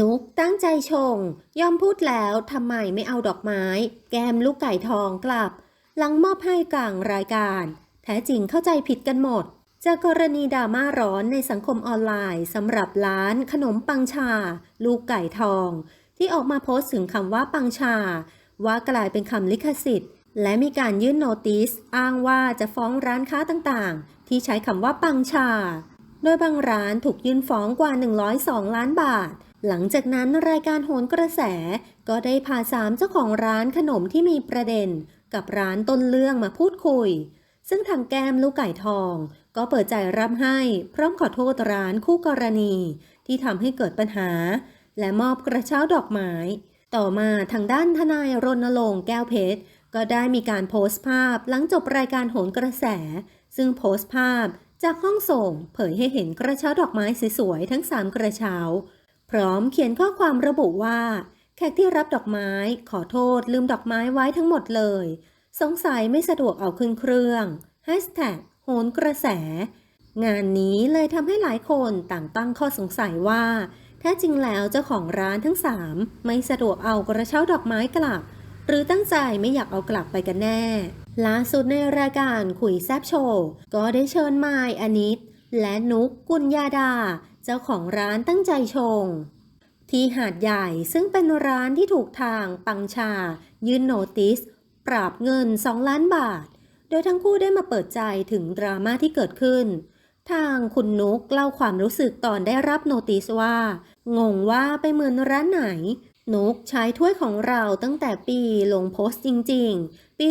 นุกตั้งใจชง ยอมพูดแล้วทำไมไม่เอาดอกไม้ แก้มลูกไก่ทองกลับ หลังมอบให้กลางรายการ แท้จริงเข้าใจผิดกันหมด จากกรณีดราม่าร้อนในสังคมออนไลน์สำหรับร้านขนมปังชา ลูกไก่ทอง ที่ออกมาโพสต์ถึงคำว่าปังชา ว่ากลายเป็นคำลิขสิทธิ์ และมีการยื่นโนติส อ้างว่าจะฟ้องร้านค้าต่างๆ ที่ใช้คำว่าปังชา โดยบางร้านถูกยื่นฟ้องกว่า 102 ล้านบาท หลังจากนั้นรายการโหนกระแส ก็ได้พาสามเจ้าของร้านขนมที่มีประเด็น กับร้านต้นเรื่องมาพูดคุย ซึ่งทางแก้มลูกไก่ทอง ก็เปิดใจรับให้พร้อมขอโทษร้านคู่กรณี ที่ทำให้เกิดปัญหา และมอบกระเช้าดอกไม้ ต่อมาทางด้านทนายรณรงค์แก้วเพชรก็ได้มีการโพสต์ภาพหลังจบรายการโหนกระแส ซึ่งโพสต์ภาพจากห้องส่งเผยให้เห็นกระเช้าดอกไม้สวยๆทั้ง 3 กระเช้า พร้อมเขียนข้อความระบุว่า แขกที่รับดอกไม้ขอโทษลืมดอกไม้ไว้ทั้งหมดเลย สงสัยไม่สะดวกเอาขึ้นเครื่องแฮชแท็กโหนกระแส งานนี้เลยทำให้หลายคนต่างตั้งข้อสงสัยว่าแท้จริงแล้วเจ้าของร้านทั้ง3ไม่สะดวกเอากระเช้าดอกไม้กลับ หรือตั้งใจไม่อยากเอากลับไปกันแน่ล่าสุดในรายการคุยแซบโชว์ก็ได้เชิญไมายอนิตและนุกกุลยาดา เจ้าของร้านตั้งใจชง ที่หาดใหญ่ซึ่งเป็นร้านที่ถูกทางปังชา ยื่นโนติส ปราบเงิน 2 ล้านบาท โดยทั้งคู่ได้มาเปิดใจถึงดราม่าที่เกิดขึ้น ทางคุณนุกเล่าความรู้สึกตอนได้รับโนติสว่า งงว่าไปเหมือนร้านไหน นุกใช้ถ้วยของเราตั้งแต่ปีลงโพสต์จริง ๆ ปี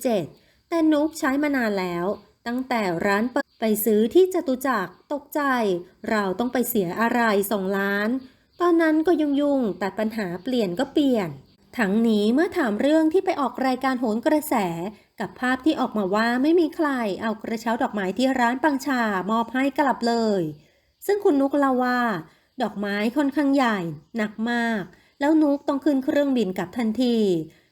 2017 แต่นุกใช้มานานแล้ว ตั้งแต่ร้านเปิด ไปซื้อที่จตุจักรตกใจ เราต้องไปเสียอะไรสองล้าน ตอนนั้นก็ยุ่งๆตัดปัญหาเปลี่ยนก็เปลี่ยน ทั้งนี้เมื่อถามเรื่องที่ไปออกรายการโหนกระแส กับภาพที่ออกมาว่าไม่มีใครเอากระเช้าดอกไม้ที่ร้านปังชามอบให้กลับเลย ซึ่งคุณนุกเล่าว่า ดอกไม้ค่อนข้างใหญ่ หนักมาก แล้วนุกต้องขึ้นเครื่องบินกลับทันที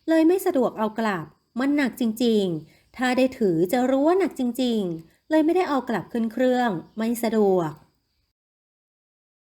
เลยไม่สะดวกเอากลับ มันหนักจริงๆ ถ้าได้ถือจะรู้ว่าหนักจริง ๆ เลยไม่ได้เอากลับขึ้นเครื่อง ไม่สะดวก